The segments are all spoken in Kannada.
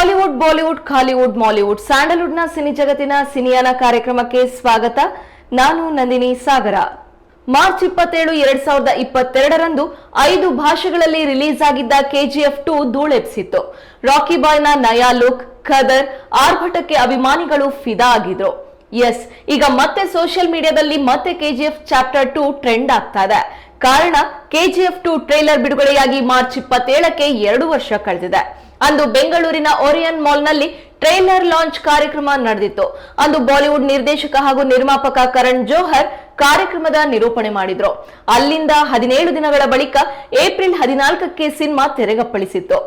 ಹಾಲಿವುಡ್ ಬಾಲಿವುಡ್ ಖಾಲಿವುಡ್ ಮಾಲಿವುಡ್ ಸ್ಯಾಂಡಲ್ವುಡ್ನ ಸಿನಿ ಜಗತ್ತಿನ ಸಿನಿಯಾನ ಕಾರ್ಯಕ್ರಮಕ್ಕೆ ಸ್ವಾಗತ. ನಾನು ನಂದಿನಿ ಸಾಗರ. ಮಾರ್ಚ್ ಇಪ್ಪತ್ತೇಳು, ಎರಡ್ ಸಾವಿರದ ಇಪ್ಪತ್ತೆರಡರಂದು ಐದು ಭಾಷೆಗಳಲ್ಲಿ ರಿಲೀಸ್ ಆಗಿದ್ದ ಕೆಜಿಎಫ್ ಟು ಧೂಳೆಪ್ಸಿತ್ತು ರಾಕಿ ಬಾಯ್ನ ನಯಾ ಲುಕ್, ಖದರ್ ಆರ್ಭಟಕ್ಕೆ ಅಭಿಮಾನಿಗಳು ಫಿದಾ ಆಗಿದ್ರು. ಎಸ್ ಈಗ ಮತ್ತೆ ಸೋಷಿಯಲ್ ಮೀಡಿಯಾದಲ್ಲಿ ಮತ್ತೆ ಕೆಜಿಎಫ್ ಚಾಪ್ಟರ್ ಟು ಟ್ರೆಂಡ್ ಆಗ್ತಾ ಇದೆ. ಕಾರಣ ಕೆಜಿಎಫ್ ಟು ಟ್ರೈಲರ್ ಬಿಡುಗಡೆಯಾಗಿ ಮಾರ್ಚ್ ಇಪ್ಪತ್ತೇಳಕ್ಕೆ ಎರಡು ವರ್ಷ ಕಳೆದಿದೆ. ಅಂದು ಬೆಂಗಳೂರಿನ ಓರಿಯನ್ ಮಾಲ್ನಲ್ಲಿ ಟ್ರೈಲರ್ ಲಾಂಚ್ ಕಾರ್ಯಕ್ರಮ ನಡೆದಿತ್ತು. ಅಂದು ಬಾಲಿವುಡ್ ನಿರ್ದೇಶಕ ಹಾಗೂ ನಿರ್ಮಾಪಕ ಕರಣ್ ಜೋಹರ್ ಕಾರ್ಯಕ್ರಮದ ನಿರೂಪಣೆ ಮಾಡಿದ್ರು. ಅಲ್ಲಿಂದ ಹದಿನೇಳು ದಿನಗಳ ಬಳಿಕ ಏಪ್ರಿಲ್ ಹದಿನಾಲ್ಕಕ್ಕೆ ಸಿನಿಮಾ ತೆರೆಗಪ್ಪಳಿಸಿತ್ತು.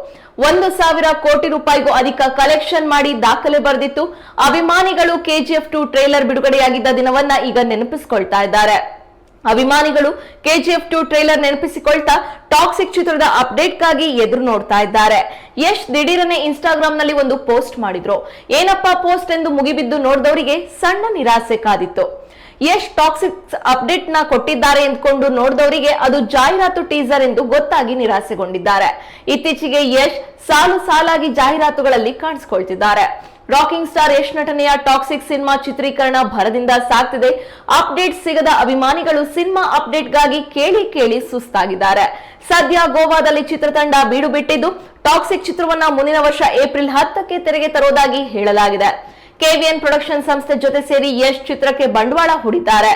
ಒಂದು ಸಾವಿರ ಕೋಟಿ ರೂಪಾಯಿಗೂ ಅಧಿಕ ಕಲೆಕ್ಷನ್ ಮಾಡಿ ದಾಖಲೆ ಬರೆದಿತ್ತು. ಅಭಿಮಾನಿಗಳು ಕೆಜಿಎಫ್ ಟು ಟ್ರೈಲರ್ ಬಿಡುಗಡೆಯಾಗಿದ್ದ ದಿನವನ್ನ ಈಗ ನೆನಪಿಸಿಕೊಳ್ತಾ ಇದ್ದಾರೆ. ಅಭಿಮಾನಿಗಳು ಕೆಜಿಎಫ್ ಟು ಟ್ರೈಲರ್ ನೆನಪಿಸಿಕೊಳ್ತಾ ಟಾಕ್ಸಿಕ್ ಚಿತ್ರದ ಅಪ್ಡೇಟ್ಗಾಗಿ ಎದುರು ನೋಡ್ತಾ ಇದ್ದಾರೆ. ಯಶ್ ದಿಢೀರನೆ ಇನ್ಸ್ಟಾಗ್ರಾಮ್ನಲ್ಲಿ ಒಂದು ಪೋಸ್ಟ್ ಮಾಡಿದ್ರು. ಏನಪ್ಪಾ ಪೋಸ್ಟ್ ಎಂದು ಮುಗಿಬಿದ್ದು ನೋಡಿದವರಿಗೆ ಸಣ್ಣ ನಿರಾಸೆ ಕಾದಿತ್ತು. ಯಶ್ ಟಾಕ್ಸಿಕ್ಸ್ ಅಪ್ಡೇಟ್ನ ಕೊಟ್ಟಿದ್ದಾರೆ ಎಂದುಕೊಂಡು ನೋಡಿದವರಿಗೆ ಅದು ಜಾಹೀರಾತು ಟೀಸರ್ ಎಂದು ಗೊತ್ತಾಗಿ ನಿರಾಸೆಗೊಂಡಿದ್ದಾರೆ. ಇತ್ತೀಚೆಗೆ ಯಶ್ ಸಾಲು ಸಾಲಾಗಿ ಜಾಹೀರಾತುಗಳಲ್ಲಿ ಕಾಣಿಸಿಕೊಳ್ತಿದ್ದಾರೆ. ರಾಕಿಂಗ್ ಸ್ಟಾರ್ ಯಶ್ ನಟನೆಯ ಟಾಕ್ಸಿಕ್ ಸಿನಿಮಾ ಚಿತ್ರೀಕರಣ ಭರದಿಂದ ಸಾಗ್ತಿದೆ. ಅಪ್ಡೇಟ್ ಸಿಗದ ಅಭಿಮಾನಿಗಳು ಸಿನಿಮಾ ಅಪ್ಡೇಟ್ಗಾಗಿ ಕೇಳಿ ಕೇಳಿ ಸುಸ್ತಾಗಿದ್ದಾರೆ. ಸದ್ಯ ಗೋವಾದಲ್ಲಿ ಚಿತ್ರತಂಡ ಬೀಡು ಬಿಟ್ಟಿದ್ದು ಟಾಕ್ಸಿಕ್ ಚಿತ್ರವನ್ನ ಮುಂದಿನ ವರ್ಷ ಏಪ್ರಿಲ್ ಹತ್ತಕ್ಕೆ ತೆರೆಗೆ ತರೋದಾಗಿ ಹೇಳಲಾಗಿದೆ. ಕೆವಿಎನ್ ಪ್ರೊಡಕ್ಷನ್ ಸಂಸ್ಥೆ ಜೊತೆ ಸೇರಿ ಯಶ್ ಚಿತ್ರಕ್ಕೆ ಬಂಡವಾಳ ಹೂಡಿದ್ದಾರೆ.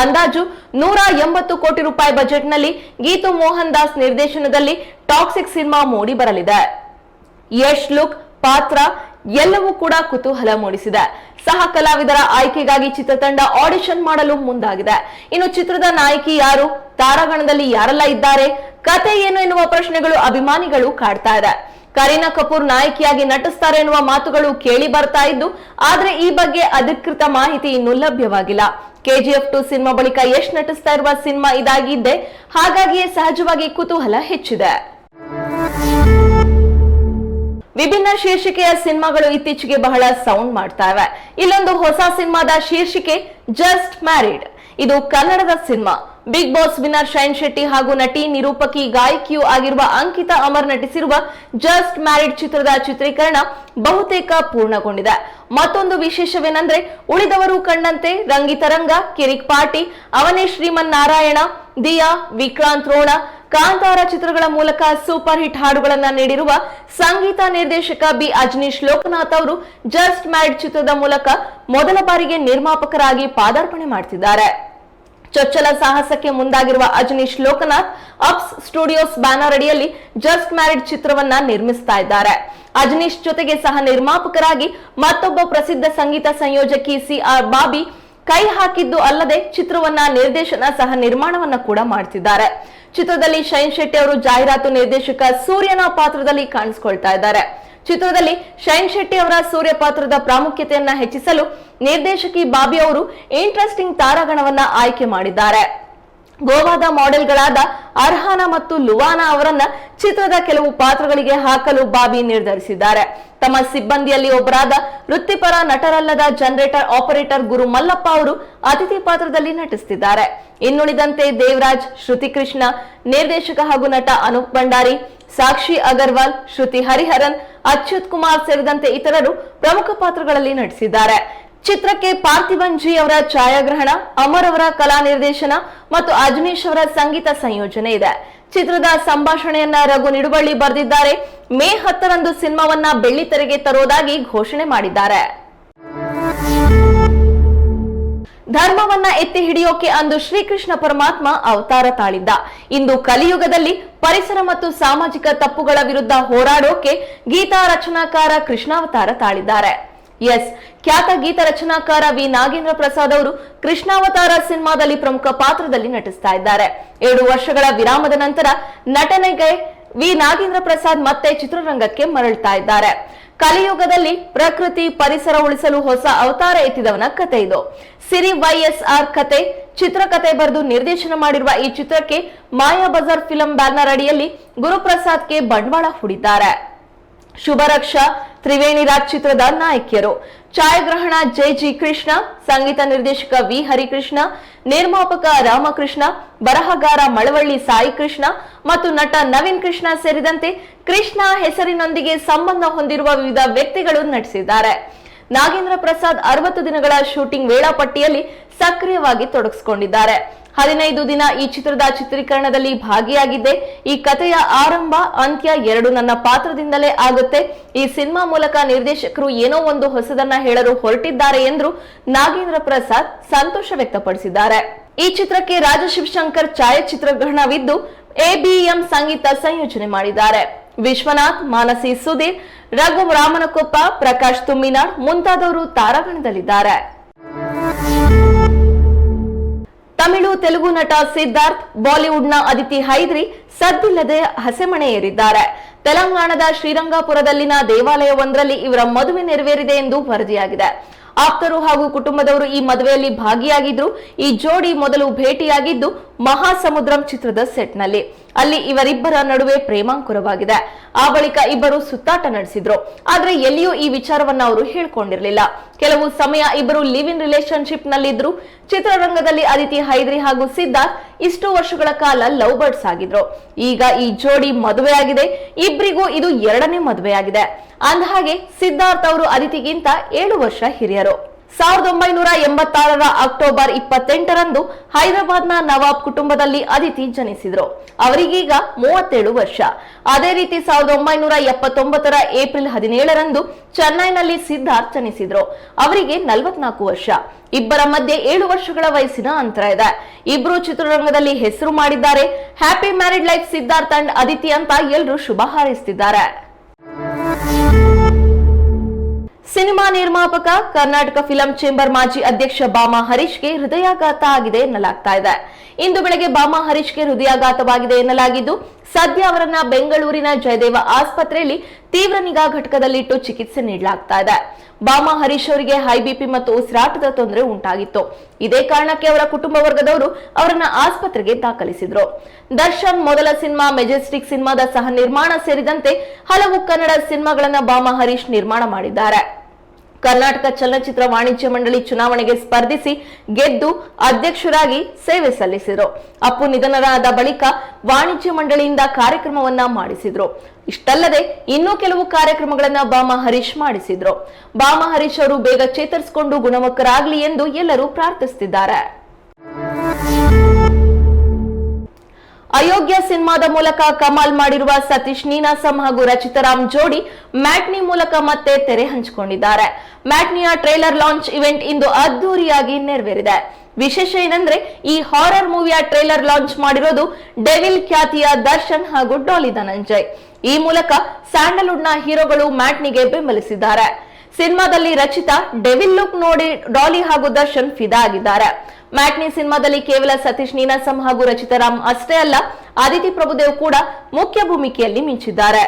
ಅಂದಾಜು ನೂರ ಎಂಬತ್ತು ಕೋಟಿ ರೂಪಾಯಿ ಬಜೆಟ್ನಲ್ಲಿ ಗೀತು ಮೋಹನ್ ದಾಸ್ ನಿರ್ದೇಶನದಲ್ಲಿ ಟಾಕ್ಸಿಕ್ ಸಿನಿಮಾ ಮೂಡಿ ಬರಲಿದೆ. ಯಶ್ ಲುಕ್, ಪಾತ್ರ ಎಲ್ಲವೂ ಕೂಡ ಕುತೂಹಲ ಮೂಡಿಸಿದೆ. ಸಹ ಕಲಾವಿದರ ಆಯ್ಕೆಗಾಗಿ ಚಿತ್ರತಂಡ ಆಡಿಷನ್ ಮಾಡಲು ಮುಂದಾಗಿದೆ. ಇನ್ನು ಚಿತ್ರದ ನಾಯಕಿ ಯಾರು, ತಾರಾಗಣದಲ್ಲಿ ಯಾರೆಲ್ಲ ಇದ್ದಾರೆ, ಕತೆ ಏನು ಎನ್ನುವ ಪ್ರಶ್ನೆಗಳು ಅಭಿಮಾನಿಗಳು ಕಾಡ್ತಾ ಇದೆ. ಕರೀನಾ ಕಪೂರ್ ನಾಯಕಿಯಾಗಿ ನಟಿಸ್ತಾರೆ ಎನ್ನುವ ಮಾತುಗಳು ಕೇಳಿ ಬರ್ತಾ ಇದ್ದು, ಆದ್ರೆ ಈ ಬಗ್ಗೆ ಅಧಿಕೃತ ಮಾಹಿತಿ ಇನ್ನೂ ಲಭ್ಯವಾಗಿಲ್ಲ. ಕೆಜಿಎಫ್ ಟು ಸಿನಿಮಾ ಬಳಿಕ ಯಶ್ ನಟಿಸ್ತಾ ಇರುವ ಸಿನಿಮಾ ಇದಾಗಿದ್ದೆ, ಹಾಗಾಗಿಯೇ ಸಹಜವಾಗಿ ಕುತೂಹಲ ಹೆಚ್ಚಿದೆ. ವಿಭಿನ್ನ ಶೀರ್ಷಿಕೆಯ ಸಿನಿಮಾಗಳು ಇತ್ತೀಚೆಗೆ ಬಹಳ ಸೌಂಡ್ ಮಾಡ್ತಾ ಇವೆ. ಇಲ್ಲೊಂದು ಹೊಸ ಸಿನಿಮಾದ ಶೀರ್ಷಿಕೆ ಜಸ್ಟ್ ಮ್ಯಾರಿಡ್ ಇದು ಕನ್ನಡದ cinema. Big Boss winner Shine Shetty ಹಾಗೂ ನಟಿ ನಿರೂಪಕಿ ಗಾಯಕಿಯೂ ಆಗಿರುವ ಅಂಕಿತಾ ಅಮರ್ ನಟಿಸಿರುವ ಜಸ್ಟ್ ಮ್ಯಾರಿಡ್ ಚಿತ್ರದ ಚಿತ್ರೀಕರಣ ಬಹುತೇಕ ಪೂರ್ಣಗೊಂಡಿದೆ. ಮತ್ತೊಂದು ವಿಶೇಷವೇನೆಂದ್ರೆ, ಉಳಿದವರು ಕಂಡಂತೆ ರಂಗಿತರಂಗ ಕಿರಿಕ್ ಪಾಟಿ, ಅವನೇ ಶ್ರೀಮನ್ ನಾರಾಯಣ, ದಿಯಾ, ವಿಕ್ರಾಂತ್ ರೋಣ, ಕಾಂತಾರ ಚಿತ್ರಗಳ ಮೂಲಕ ಸೂಪರ್ ಹಿಟ್ ಹಾಡುಗಳನ್ನು ನೀಡಿರುವ ಸಂಗೀತ ನಿರ್ದೇಶಕ ಬಿ ಅಜನೀಶ್ ಲೋಕನಾಥ್ ಅವರು ಜಸ್ಟ್ ಮ್ಯಾರಿಡ್ ಚಿತ್ರದ ಮೂಲಕ ಮೊದಲ ಬಾರಿಗೆ ನಿರ್ಮಾಪಕರಾಗಿ ಪಾದಾರ್ಪಣೆ ಮಾಡ್ತಿದ್ದಾರೆ. ಚೊಚ್ಚಲ ಸಾಹಸಕ್ಕೆ ಮುಂದಾಗಿರುವ Ajaneesh Loknath, ups studios banner ಅಡಿಯಲ್ಲಿ ಜಸ್ಟ್ ಮ್ಯಾರಿಡ್ ಚಿತ್ರವನ್ನ ನಿರ್ಮಿಸ್ತಾ ಇದ್ದಾರೆ. ಅಜನೀಶ್ ಜೊತೆಗೆ ಸಹ ನಿರ್ಮಾಪಕರಾಗಿ ಮತ್ತೊಬ್ಬ ಪ್ರಸಿದ್ಧ ಸಂಗೀತ ಸಂಯೋಜಕಿ ಸಿ ಆರ್ ಬಾಬಿ ಕೈ ಹಾಕಿದ್ದು ಅಲ್ಲದೆ ಚಿತ್ರವನ್ನ ನಿರ್ದೇಶನ ಸಹ ನಿರ್ಮಾಣವನ್ನ ಕೂಡ ಮಾಡ್ತಿದ್ದಾರೆ. ಚಿತ್ರದಲ್ಲಿ ಶೈನ್ ಶೆಟ್ಟಿ ಅವರು ಜಾಹೀರಾತು ನಿರ್ದೇಶಕ ಸೂರ್ಯನ ಪಾತ್ರದಲ್ಲಿ ಕಾಣಿಸ್ಕೊಳ್ತಾ ಇದ್ದಾರೆ. ಚಿತ್ರದಲ್ಲಿ ಶೈನ್ ಶೆಟ್ಟಿ ಅವರ ಸೂರ್ಯ ಪಾತ್ರದ ಪ್ರಾಮುಖ್ಯತೆಯನ್ನ ಹೆಚ್ಚಿಸಲು ನಿರ್ದೇಶಕಿ ಬಾಬಿ ಅವರು ಇಂಟ್ರೆಸ್ಟಿಂಗ್ ತಾರಾಗಣವನ್ನ ಆಯ್ಕೆ ಮಾಡಿದ್ದಾರೆ. ಗೋವಾದ ಮಾಡೆಲ್ಗಳಾದ ಅರ್ಹಾನ ಮತ್ತು ಲುವಾನಾ ಅವರನ್ನ ಚಿತ್ರದ ಕೆಲವು ಪಾತ್ರಗಳಿಗೆ ಹಾಕಲು ಬಾಬಿ ನಿರ್ಧರಿಸಿದ್ದಾರೆ. ತಮ್ಮ ಸಿಬ್ಬಂದಿಯಲ್ಲಿ ಒಬ್ಬರಾದ ವೃತ್ತಿಪರ ನಟರಲ್ಲದ ಜನರೇಟರ್ ಆಪರೇಟರ್ ಗುರು ಮಲ್ಲಪ್ಪ ಅವರು ಅತಿಥಿ ಪಾತ್ರದಲ್ಲಿ ನಟಿಸುತ್ತಿದ್ದಾರೆ. ಇನ್ನುಳಿದಂತೆ ದೇವರಾಜ್ ಶ್ರುತಿ ಕೃಷ್ಣ ನಿರ್ದೇಶಕ ಹಾಗೂ ನಟ ಅನೂಪ್ ಭಂಡಾರಿ ಸಾಕ್ಷಿ ಅಗರ್ವಾಲ್, ಶ್ರುತಿ ಹರಿಹರನ್, ಅಚ್ಯುತ್ ಕುಮಾರ್ ಸೇರಿದಂತೆ ಇತರರು ಪ್ರಮುಖ ಪಾತ್ರಗಳಲ್ಲಿ ನಟಿಸಿದ್ದಾರೆ. ಚಿತ್ರಕ್ಕೆ ಪಾರ್ಥಿವನ್ ಜಿ ಅವರ ಛಾಯಾಗ್ರಹಣ, ಅಮರ್ ಅವರ ಕಲಾ ನಿರ್ದೇಶನ ಮತ್ತು ಅಜ್ನೀಶ್ ಅವರ ಸಂಗೀತ ಸಂಯೋಜನೆ ಇದೆ. ಚಿತ್ರದ ಸಂಭಾಷಣೆಯನ್ನ ರಘು ನಿಡುವಳ್ಳಿ ಬರೆದಿದ್ದಾರೆ. ಮೇ ಹತ್ತರಂದು ಸಿನಿಮಾವನ್ನ ಬೆಳ್ಳಿ ತೆರೆಗೆ ತರೋದಾಗಿ ಘೋಷಣೆ ಮಾಡಿದ್ದಾರೆ. ಧರ್ಮವನ್ನ ಎತ್ತಿ ಹಿಡಿಯೋಕೆ ಅಂದು ಶ್ರೀಕೃಷ್ಣ ಪರಮಾತ್ಮ ಅವತಾರ ತಾಳಿದ್ದ. ಇಂದು ಕಲಿಯುಗದಲ್ಲಿ ಪರಿಸರ ಮತ್ತು ಸಾಮಾಜಿಕ ತಪ್ಪುಗಳ ವಿರುದ್ಧ ಹೋರಾಡೋಕೆ ಗೀತಾ ರಚನಾಕಾರ ಕೃಷ್ಣಾವತಾರ ತಾಳಿದ್ದಾರೆ. ಎಸ್, ಖ್ಯಾತ ಗೀತ ರಚನಾಕಾರ ವಿ. ನಾಗೇಂದ್ರ ಪ್ರಸಾದ್ ಅವರು ಕೃಷ್ಣಾವತಾರ ಸಿನಿಮಾದಲ್ಲಿ ಪ್ರಮುಖ ಪಾತ್ರದಲ್ಲಿ ನಟಿಸ್ತಾ ಇದ್ದಾರೆ. ಎರಡು ವರ್ಷಗಳ ವಿರಾಮದ ನಂತರ ನಟನೆಗೆ ವಿ. ನಾಗೇಂದ್ರ ಪ್ರಸಾದ್ ಮತ್ತೆ ಚಿತ್ರರಂಗಕ್ಕೆ ಮರಳ್ತಾ ಇದ್ದಾರೆ. ಕಲಿಯುಗದಲ್ಲಿ ಪ್ರಕೃತಿ ಪರಿಸರ ಉಳಿಸಲು ಹೊಸ ಅವತಾರ ಎತ್ತಿದವನ ಕತೆ ಇದು. ಸಿರಿ ವೈಎಸ್ಆರ್ ಕತೆ ಚಿತ್ರಕಥೆ ಬರೆದು ನಿರ್ದೇಶನ ಮಾಡಿರುವ ಈ ಚಿತ್ರಕ್ಕೆ ಮಾಯಾ ಬಜಾರ್ ಫಿಲಂ ಬ್ಯಾನರ್ ಅಡಿಯಲ್ಲಿ ಗುರುಪ್ರಸಾದ್ಗೆ ಬಂಡವಾಳ ಹೂಡಿದ್ದಾರೆ. ಶುಭರಕ್ಷ, ತ್ರಿವೇಣಿ ರಾಜ್ ಚಿತ್ರದ ನಾಯಕಿಯರು. ಛಾಯಾಗ್ರಹಣ, ಜೆ ಜಿ ಕೃಷ್ಣ. ಸಂಗೀತ ನಿರ್ದೇಶಕ ವಿ. ಹರಿಕೃಷ್ಣ. ನಿರ್ಮಾಪಕ ರಾಮಕೃಷ್ಣ. ಬರಹಗಾರ ಮಳವಳ್ಳಿ ಸಾಯಿ ಕೃಷ್ಣ. ಮತ್ತು ನಟ ನವೀನ್ ಕೃಷ್ಣ ಸೇರಿದಂತೆ ಕೃಷ್ಣ ಹೆಸರಿನೊಂದಿಗೆ ಸಂಬಂಧ ಹೊಂದಿರುವ ವಿವಿಧ ವ್ಯಕ್ತಿಗಳು ನಟಿಸಿದ್ದಾರೆ. ನಾಗೇಂದ್ರ ಪ್ರಸಾದ್ ಅರವತ್ತು ದಿನಗಳ ಶೂಟಿಂಗ್ ವೇಳಾಪಟ್ಟಿಯಲ್ಲಿ ಸಕ್ರಿಯವಾಗಿ ತೊಡಗಿಸಿಕೊಂಡಿದ್ದಾರೆ. ಹದಿನೈದು ದಿನ ಈ ಚಿತ್ರದ ಚಿತ್ರೀಕರಣದಲ್ಲಿ ಭಾಗಿಯಾಗಿದ್ದೆ. ಈ ಕಥೆಯ ಆರಂಭ ಅಂತ್ಯ ಎರಡು ನನ್ನ ಪಾತ್ರದಿಂದಲೇ ಆಗುತ್ತೆ. ಈ ಸಿನಿಮಾ ಮೂಲಕ ನಿರ್ದೇಶಕರು ಏನೋ ಒಂದು ಹೊಸದನ್ನ ಹೇಳಲು ಹೊರಟಿದ್ದಾರೆ ಎಂದು ನಾಗೇಂದ್ರ ಪ್ರಸಾದ್ ಸಂತೋಷ ವ್ಯಕ್ತಪಡಿಸಿದ್ದಾರೆ. ಈ ಚಿತ್ರಕ್ಕೆ ರಾಜ ಶಿವಶಂಕರ್ ಛಾಯಾಚಿತ್ರಗ್ರಹಣವಿದ್ದು ಎಬಿಎಂ ಸಂಗೀತ ಸಂಯೋಜನೆ ಮಾಡಿದ್ದಾರೆ. ವಿಶ್ವನಾಥ್, ಮಾನಸಿ ಸುಧೀರ್, ರಘು ರಾಮನಕೊಪ್ಪ, ಪ್ರಕಾಶ್ ತುಮ್ಮಿನಾಡ್ ಮುಂತಾದವರು ತಾರಾಗಣದಲ್ಲಿದ್ದಾರೆ. ತಮಿಳು, ತೆಲುಗು ನಟ ಸಿದ್ಧಾರ್ಥ್, ಬಾಲಿವುಡ್ನ ಅದಿತಿ ಹೈದ್ರಿ ಸದ್ದಿಲ್ಲದೆ ಹಸೆಮಣೆ ಏರಿದ್ದಾರೆ ತೆಲಂಗಾಣದ ಶ್ರೀರಂಗಾಪುರದಲ್ಲಿನ ದೇವಾಲಯವೊಂದರಲ್ಲಿ ಇವರ ಮದುವೆ ನೆರವೇರಿದೆ ಎಂದು ವರದಿಯಾಗಿದೆ. ಆಪ್ತರು ಹಾಗೂ ಕುಟುಂಬದವರು ಈ ಮದುವೆಯಲ್ಲಿ ಭಾಗಿಯಾಗಿದ್ರು. ಈ ಜೋಡಿ ಮೊದಲು ಭೇಟಿಯಾಗಿದ್ದು ಮಹಾಸಮುದ್ರಂ ಚಿತ್ರದ ಸೆಟ್ನಲ್ಲಿ. ಅಲ್ಲಿ ಇವರಿಬ್ಬರ ನಡುವೆ ಪ್ರೇಮಾಂಕುರವಾಗಿದೆ. ಆ ಬಳಿಕ ಇಬ್ಬರು ಸುತ್ತಾಟ ನಡೆಸಿದ್ರು. ಆದ್ರೆ ಎಲ್ಲಿಯೂ ಈ ವಿಚಾರವನ್ನ ಅವರು ಹೇಳ್ಕೊಂಡಿರ್ಲಿಲ್ಲ. ಕೆಲವು ಸಮಯ ಇಬ್ಬರು ಲಿವ್ ಇನ್ ರಿಲೇಶನ್ಶಿಪ್ ನಲ್ಲಿದ್ರು ಚಿತ್ರರಂಗದಲ್ಲಿ ಅದಿತಿ ಹೈದ್ರಿ ಹಾಗೂ ಸಿದ್ಧಾರ್ಥ್ ಇಷ್ಟು ವರ್ಷಗಳ ಕಾಲ ಲವ್ ಬರ್ಡ್ಸ್ ಆಗಿದ್ರು. ಈಗ ಈ ಜೋಡಿ ಮದುವೆಯಾಗಿದೆ. ಇಬ್ಬರಿಗೂ ಇದು ಎರಡನೇ ಮದುವೆಯಾಗಿದೆ. ಅಂದಹಾಗೆ ಸಿದ್ಧಾರ್ಥ್ ಅವರು ಅದಿತಿಗಿಂತ ಏಳು ವರ್ಷ ಹಿರಿಯರು. ಸಾವಿರದ ಒಂಬೈನೂರ ಎಂಬತ್ತಾರರ ಅಕ್ಟೋಬರ್ ಇಪ್ಪತ್ತೆಂಟರಂದು ಹೈದರಾಬಾದ್ನ ನವಾಬ್ ಕುಟುಂಬದಲ್ಲಿ ಅದಿತಿ ಜನಿಸಿದ್ರು. ಅವರಿಗೀಗ ಮೂವತ್ತೇಳು ವರ್ಷ. ಅದೇ ರೀತಿ ಸಾವಿರದ ಒಂಬೈನೂರ ಎಪ್ಪತ್ತೊಂಬತ್ತರ ಏಪ್ರಿಲ್ ಹದಿನೇಳರಂದು ಚೆನ್ನೈನಲ್ಲಿ ಸಿದ್ಧಾರ್ಥ್ ಜನಿಸಿದ್ರು. ಅವರಿಗೆ ನಲವತ್ನಾಲ್ಕು ವರ್ಷ. ಇಬ್ಬರ ಮಧ್ಯೆ ಏಳು ವರ್ಷಗಳ ವಯಸ್ಸಿನ ಅಂತರ ಇದೆ. ಇಬ್ರು ಚಿತ್ರರಂಗದಲ್ಲಿ ಹೆಸರು ಮಾಡಿದ್ದಾರೆ. Happy married life Siddharth and Aditi ಅಂತ ಎಲ್ಲರೂ ಶುಭ ಹಾರೈಸುತ್ತಿದ್ದಾರೆ ಸಿನಿಮಾ ನಿರ್ಮಾಪಕ, ಕರ್ನಾಟಕ ಫಿಲಂ ಚೇಂಬರ್ ಮಾಜಿ ಅಧ್ಯಕ್ಷ ಬಾಮಾ ಹರೀಶ್ಗೆ ಹೃದಯಾಘಾತ ಆಗಿದೆ ಎನ್ನಲಾಗ್ತಾ ಇದೆ. ಇಂದು ಬೆಳಗ್ಗೆ ಬಾಮಾ ಹರೀಶ್ಗೆ ಹೃದಯಾಘಾತವಾಗಿದೆ ಎನ್ನಲಾಗಿದ್ದು, ಸದ್ಯ ಅವರನ್ನ ಬೆಂಗಳೂರಿನ ಜಯದೇವ ಆಸ್ಪತ್ರೆಯಲ್ಲಿ ತೀವ್ರ ನಿಗಾ ಘಟಕದಲ್ಲಿಟ್ಟು ಚಿಕಿತ್ಸೆ ನೀಡಲಾಗ್ತಾ ಇದೆ. ಬಾಮಾ ಹರೀಶ್ ಅವರಿಗೆ ಹೈ ಬಿಪಿ ಮತ್ತು ಉಸಿರಾಟದ ತೊಂದರೆ ಉಂಟಾಗಿತ್ತು. ಇದೇ ಕಾರಣಕ್ಕೆ ಅವರ ಕುಟುಂಬ ವರ್ಗದವರು ಅವರನ್ನ ಆಸ್ಪತ್ರೆಗೆ ದಾಖಲಿಸಿದ್ರು. ದರ್ಶನ್ ಮೊದಲ ಸಿನಿಮಾ, ಮೆಜೆಸ್ಟಿಕ್ ಸಿನಿಮಾದ ಸಹ ನಿರ್ಮಾಣ ಸೇರಿದಂತೆ ಹಲವು ಕನ್ನಡ ಸಿನಿಮಾಗಳನ್ನ ಬಾಮಾ ಹರೀಶ್ ನಿರ್ಮಾಣ ಮಾಡಿದ್ದಾರೆ. ಕರ್ನಾಟಕ ಚಲನಚಿತ್ರ ವಾಣಿಜ್ಯ ಮಂಡಳಿ ಚುನಾವಣೆಗೆ ಸ್ಪರ್ಧಿಸಿ ಗೆದ್ದು ಅಧ್ಯಕ್ಷರಾಗಿ ಸೇವೆ ಸಲ್ಲಿಸಿದರು. ಅಪ್ಪು ನಿಧನರಾದ ಬಳಿಕ ವಾಣಿಜ್ಯ ಮಂಡಳಿಯಿಂದ ಕಾರ್ಯಕ್ರಮವನ್ನ ಮಾಡಿಸಿದ್ರು. ಇಷ್ಟಲ್ಲದೆ ಇನ್ನೂ ಕೆಲವು ಕಾರ್ಯಕ್ರಮಗಳನ್ನ ಬಾಮ ಹರೀಶ್ ಮಾಡಿಸಿದ್ರು. ಬಾಮ ಹರೀಶ್ ಅವರು ಬೇಗ ಚೇತರಿಸಿಕೊಂಡು ಗುಣಮುಖರಾಗಲಿ ಎಂದು ಎಲ್ಲರೂ ಪ್ರಾರ್ಥಿಸುತ್ತಿದ್ದಾರೆ ಅಯೋಗ್ಯ ಸಿನಿಮಾದ ಮೂಲಕ ಕಮಾಲ್ ಮಾಡಿರುವ ಸತೀಶ್ ನೀನಾಸಂ ಹಾಗೂ ರಚಿತಾರಾಮ್ ಜೋಡಿ ಮ್ಯಾಟ್ನಿ ಮೂಲಕ ಮತ್ತೆ ತೆರೆ ಹಂಚಿಕೊಂಡಿದ್ದಾರೆ. ಮ್ಯಾಟ್ನಿಯ ಟ್ರೈಲರ್ ಲಾಂಚ್ ಇವೆಂಟ್ ಇಂದು ಅದ್ದೂರಿಯಾಗಿ ನೆರವೇರಿದೆ. ವಿಶೇಷ ಏನಂದ್ರೆ, ಈ ಹಾರರ್ ಮೂವಿಯ ಟ್ರೈಲರ್ ಲಾಂಚ್ ಮಾಡಿರೋದು ಡೆವಿಲ್ ಖ್ಯಾತಿಯ ದರ್ಶನ್ ಹಾಗೂ ಡಾಲಿ ಧನಂಜಯ್. ಈ ಮೂಲಕ ಸ್ಯಾಂಡಲ್ವುಡ್ನ ಹೀರೋಗಳು ಮ್ಯಾಟ್ನಿಗೆ ಬೆಂಬಲಿಸಿದ್ದಾರೆ. ಸಿನಿಮಾದಲ್ಲಿ ರಚಿತಾ ಡೆವಿಲ್ ಲುಕ್ ನೋಡಿ ಡಾಲಿ ಹಾಗೂ ದರ್ಶನ್ ಫಿದಾ ಆಗಿದ್ದಾರೆ. ಮ್ಯಾಟ್ನಿ ಸಿನಿಮಾದಲ್ಲಿ ಕೇವಲ ಸತೀಶ್ ನೀನಾಸಂ ಹಾಗೂ ರಚಿತಾರಾಮ್ ಅಷ್ಟೇ ಅಲ್ಲ ಆದಿತಿ ಪ್ರಭುದೇವ್ ಕೂಡ ಮುಖ್ಯ ಭೂಮಿಕೆಯಲ್ಲಿ ಮಿಂಚಿದ್ದಾರೆ.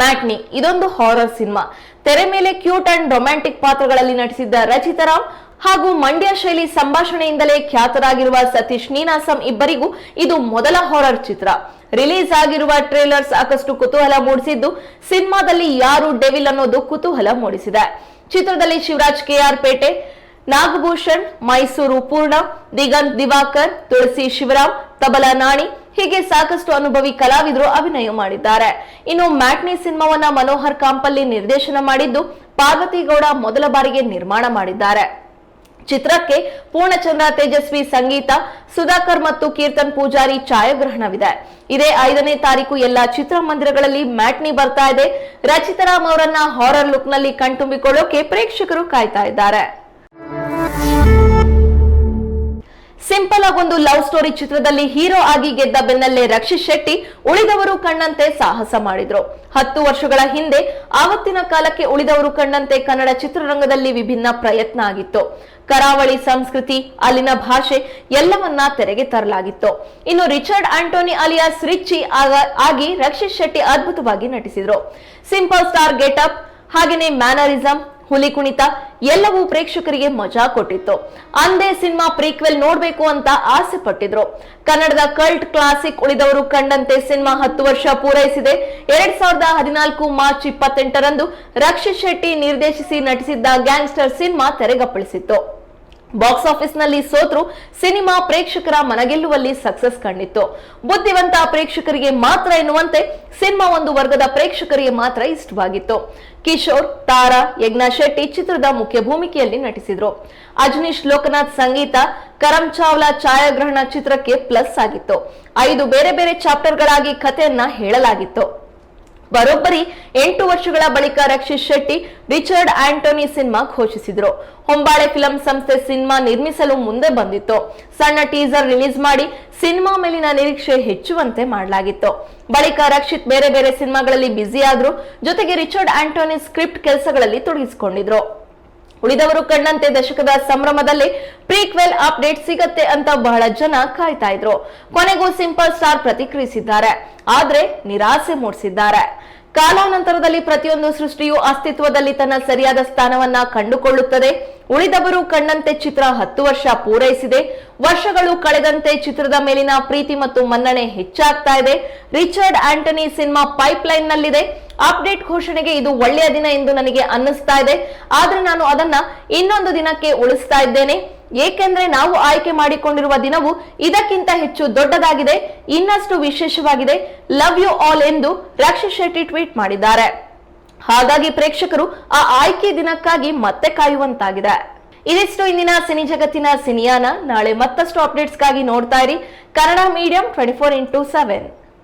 ಮ್ಯಾಟ್ನಿ ಇದೊಂದು ಹಾರರ್ ಸಿನಿಮಾ. ತೆರೆ ಮೇಲೆ ಕ್ಯೂಟ್ ಅಂಡ್ ರೊಮ್ಯಾಂಟಿಕ್ ಪಾತ್ರಗಳಲ್ಲಿ ನಟಿಸಿದ್ದ ರಚಿತಾರಾಮ್ ಹಾಗೂ ಮಂಡ್ಯ ಶೈಲಿ ಸಂಭಾಷಣೆಯಿಂದಲೇ ಖ್ಯಾತರಾಗಿರುವ ಸತೀಶ್ ನೀನಾಸಂ ಇಬ್ಬರಿಗೂ ಇದು ಮೊದಲ ಹಾರರ್ ಚಿತ್ರ. ರಿಲೀಸ್ ಆಗಿರುವ ಟ್ರೇಲರ್ ಸಾಕಷ್ಟು ಕುತೂಹಲ ಮೂಡಿಸಿದ್ದು, ಸಿನಿಮಾದಲ್ಲಿ ಯಾರು ಡೆವಿಲ್ ಅನ್ನೋದು ಕುತೂಹಲ ಮೂಡಿಸಿದೆ. ಚಿತ್ರದಲ್ಲಿ ಶಿವರಾಜ್ ಕೆಆರ್ ಪೇಟೆ ನಾಗಭೂಷಣ್, ಮೈಸೂರು ಪೂರ್ಣ, ದಿಗಂತ್ ದಿವಾಕರ್, ತುಳಸಿ ಶಿವರಾಮ್, ತಬಲಾ ನಾಣಿ, ಹೀಗೆ ಸಾಕಷ್ಟು ಅನುಭವಿ ಕಲಾವಿದರು ಅಭಿನಯ ಮಾಡಿದ್ದಾರೆ. ಇನ್ನು ಮ್ಯಾಟ್ನಿ ಸಿನಿಮಾವನ್ನ ಮನೋಹರ್ ಕಾಂಪಲ್ಲಿ ನಿರ್ದೇಶನ ಮಾಡಿದ್ದು ಪಾರ್ವತಿಗೌಡ ಮೊದಲ ಬಾರಿಗೆ ನಿರ್ಮಾಣ ಮಾಡಿದ್ದಾರೆ. ಚಿತ್ರಕ್ಕೆ ಪೂರ್ಣಚಂದ್ರ ತೇಜಸ್ವಿ ಸಂಗೀತ, ಸುಧಾಕರ್ ಮತ್ತು ಕೀರ್ತನ್ ಪೂಜಾರಿ ಛಾಯಾಗ್ರಹಣವಿದೆ. ಇದೇ ಐದನೇ ತಾರೀಕು ಎಲ್ಲಾ ಚಿತ್ರಮಂದಿರಗಳಲ್ಲಿ ಮ್ಯಾಟ್ನಿ ಬರ್ತಾ ಇದೆ. ರಚಿತಾರಾಮ್ ಅವರನ್ನ ಹಾರರ್ ಲುಕ್ನಲ್ಲಿ ಕಣ್ತುಂಬಿಕೊಳ್ಳೋಕೆ ಪ್ರೇಕ್ಷಕರು ಕಾಯ್ತಾ ಇದ್ದಾರೆ. ಸಿಂಪಲ್ ಆಗೊಂದು ಲವ್ ಸ್ಟೋರಿ ಚಿತ್ರದಲ್ಲಿ ಹೀರೋ ಆಗಿ ಗೆದ್ದ ಬೆನ್ನಲ್ಲೇ ರಕ್ಷಿತ್ ಶೆಟ್ಟಿ ಉಳಿದವರು ಕಣ್ಣಂತೆ ಸಾಹಸ ಮಾಡಿದ್ರು. ಹತ್ತು ವರ್ಷಗಳ ಹಿಂದೆ ಆವತ್ತಿನ ಕಾಲಕ್ಕೆ ಉಳಿದವರು ಕಣ್ಣಂತೆ ಕನ್ನಡ ಚಿತ್ರರಂಗದಲ್ಲಿ ವಿಭಿನ್ನ ಪ್ರಯತ್ನ ಆಗಿತ್ತು. ಕರಾವಳಿ ಸಂಸ್ಕೃತಿ, ಅಲ್ಲಿನ ಭಾಷೆ ಎಲ್ಲವನ್ನ ತೆರೆಗೆ ತರಲಾಗಿತ್ತು. ಇನ್ನು ರಿಚರ್ಡ್ ಆಂಟೋನಿ ಅಲಿಯಾಸ್ ರಿಚ್ಚಿ ಆಗ- ರಕ್ಷಿತ್ ಶೆಟ್ಟಿ ಅದ್ಭುತವಾಗಿ ನಟಿಸಿದ್ರು. ಸಿಂಪಲ್ ಸ್ಟಾರ್ ಗೆಟಪ್, ಹಾಗೆಯೇ ಮ್ಯಾನರಿಸಂ ಹುಲಿ ಕುಣಿತ ಎಲ್ಲವೂ ಪ್ರೇಕ್ಷಕರಿಗೆ ಮಜಾ ಕೊಟ್ಟಿತ್ತು. ಅಂದೇ ಸಿನಿಮಾ ಪ್ರೀಕ್ವೆಲ್ ನೋಡಬೇಕು ಅಂತ ಆಸೆ ಪಟ್ಟಿದ್ರು. ಕನ್ನಡದ ಕಲ್ಟ್ ಕ್ಲಾಸಿಕ್ ಉಳಿದವರು ಕಂಡಂತೆ ಸಿನಿಮಾ ಹತ್ತು ವರ್ಷ ಪೂರೈಸಿದೆ. ಎರಡ್ ಸಾವಿರದ ಹದಿನಾಲ್ಕು ಮಾರ್ಚ್ ಇಪ್ಪತ್ತೆಂಟರಂದು ರಕ್ಷಿತ್ ಶೆಟ್ಟಿ ನಿರ್ದೇಶಿಸಿ ನಟಿಸಿದ್ದ ಗ್ಯಾಂಗ್ಸ್ಟರ್ ಸಿನಿಮಾ ತೆರೆಗಪ್ಪಳಿಸಿತ್ತು. ಬಾಕ್ಸ್ ಆಫೀಸ್ನಲ್ಲಿ ಸೋತ್ರು ಸಿನಿಮಾ ಪ್ರೇಕ್ಷಕರ ಮನಗೆಲ್ಲುವಲ್ಲಿ ಸಕ್ಸಸ್ ಕಂಡಿತ್ತು. ಬುದ್ಧಿವಂತ ಪ್ರೇಕ್ಷಕರಿಗೆ ಮಾತ್ರ ಎನ್ನುವಂತೆ ಸಿನಿಮಾ ಒಂದು ವರ್ಗದ ಪ್ರೇಕ್ಷಕರಿಗೆ ಮಾತ್ರ ಇಷ್ಟವಾಗಿತ್ತು. ಕಿಶೋರ್, ತಾರಾ, ಯಜ್ಞಾ ಶೆಟ್ಟಿ ಚಿತ್ರದ ಮುಖ್ಯ ಭೂಮಿಕೆಯಲ್ಲಿ ನಟಿಸಿದ್ರು. ಅಜನೀಶ್ ಲೋಕನಾಥ್ ಸಂಗೀತ, ಕರಂ ಚಾವ್ಲಾ ಛಾಯಾಗ್ರಹಣ ಚಿತ್ರಕ್ಕೆ ಪ್ಲಸ್ ಆಗಿತ್ತು. ಐದು ಬೇರೆ ಬೇರೆ ಚಾಪ್ಟರ್ಗಳಾಗಿ ಕಥೆಯನ್ನ ಹೇಳಲಾಗಿತ್ತು. ಬರೋಬ್ಬರಿ ಎಂಟು ವರ್ಷಗಳ ಬಳಿಕ Rakshit Shetty, Richard Antony cinema ಘೋಷಿಸಿದ್ರು. ಹೊಂಬಾಳೆ ಫಿಲಂ ಸಂಸ್ಥೆ ಸಿನಿಮಾ ನಿರ್ಮಿಸಲು ಮುಂದೆ ಬಂದಿತ್ತು. ಸಣ್ಣ ಟೀಸರ್ ರಿಲೀಸ್ ಮಾಡಿ ಸಿನಿಮಾ ಮೇಲಿನ ನಿರೀಕ್ಷೆ ಹೆಚ್ಚುವಂತೆ ಮಾಡಲಾಗಿತ್ತು. ಬಳಿಕ ರಕ್ಷಿತ್ ಬೇರೆ ಬೇರೆ ಸಿನಿಮಾಗಳಲ್ಲಿ ಬ್ಯುಸಿ ಆದ್ರು ಜೊತೆಗೆ ರಿಚರ್ಡ್ ಆಂಟೋನಿ ಸ್ಕ್ರಿಪ್ಟ್ ಕೆಲಸಗಳಲ್ಲಿ ತೊಡಗಿಸಿಕೊಂಡಿದ್ರು. ಉಳಿದವರು ಕಂಡಂತೆ ದಶಕದ ಸಂಭ್ರಮದಲ್ಲಿ ಪ್ರೀಕ್ವೆಲ್ ಅಪ್ಡೇಟ್ ಸಿಗತ್ತೆ ಅಂತ ಬಹಳ ಜನ ಕಾಯ್ತಾ ಇದ್ರು. ಕೊನೆಗೂ ಸಿಂಪಲ್ ಸ್ಟಾರ್ ಪ್ರತಿಕ್ರಿಯಿಸಿದ್ದಾರೆ. ಆದ್ರೆ ನಿರಾಸೆ ಮೂಡಿಸಿದ್ದಾರೆ. ಕಾಲಾನಂತರದಲ್ಲಿ ಪ್ರತಿಯೊಂದು ಸೃಷ್ಟಿಯು ಅಸ್ತಿತ್ವದಲ್ಲಿ ತನ್ನ ಸರಿಯಾದ ಸ್ಥಾನವನ್ನ ಕಂಡುಕೊಳ್ಳುತ್ತದೆ. ಉಳಿದವರು ಕಣ್ಣಂತೆ ಚಿತ್ರ ಹತ್ತು ವರ್ಷ ಪೂರೈಸಿದೆ. ವರ್ಷಗಳು ಕಳೆದಂತೆ ಚಿತ್ರದ ಮೇಲಿನ ಪ್ರೀತಿ ಮತ್ತು ಮನ್ನಣೆ ಹೆಚ್ಚಾಗ್ತಾ ಇದೆ. Richard Antony cinema pipeline ನಲ್ಲಿದೆ ಅಪ್ಡೇಟ್ ಘೋಷಣೆಗೆ ಇದು ಒಳ್ಳೆಯ ದಿನ ಎಂದು ನನಗೆ ಅನ್ನಿಸ್ತಾ ಇದೆ. ಆದ್ರೆ ನಾನು ಅದನ್ನ ಇನ್ನೊಂದು ದಿನಕ್ಕೆ ಉಳಿಸ್ತಾ ಇದ್ದೇನೆ. ಏಕೆಂದ್ರೆ ನಾವು ಆಯ್ಕೆ ಮಾಡಿಕೊಂಡಿರುವ ದಿನವು ಇದಕ್ಕಿಂತ ಹೆಚ್ಚು ದೊಡ್ಡದಾಗಿದೆ, ಇನ್ನಷ್ಟು ವಿಶೇಷವಾಗಿದೆ. ಲವ್ ಯು ಆಲ್ ಎಂದು ರಕ್ಷಿತ್ ಶೆಟ್ಟಿ ಟ್ವೀಟ್ ಮಾಡಿದ್ದಾರೆ. ಹಾಗಾಗಿ ಪ್ರೇಕ್ಷಕರು ಆ ಆಯ್ಕೆ ದಿನಕ್ಕಾಗಿ ಮತ್ತೆ ಕಾಯುವಂತಾಗಿದೆ. ಇದಿಷ್ಟು ಇಂದಿನ ಸಿನಿ ಜಗತ್ತಿನ ಸಿನಿಯಾನ. ನಾಳೆ ಮತ್ತಷ್ಟು ಅಪ್ಡೇಟ್ಸ್ಗಾಗಿ ನೋಡ್ತಾ ಇರಿ Kannada medium twenty four into seven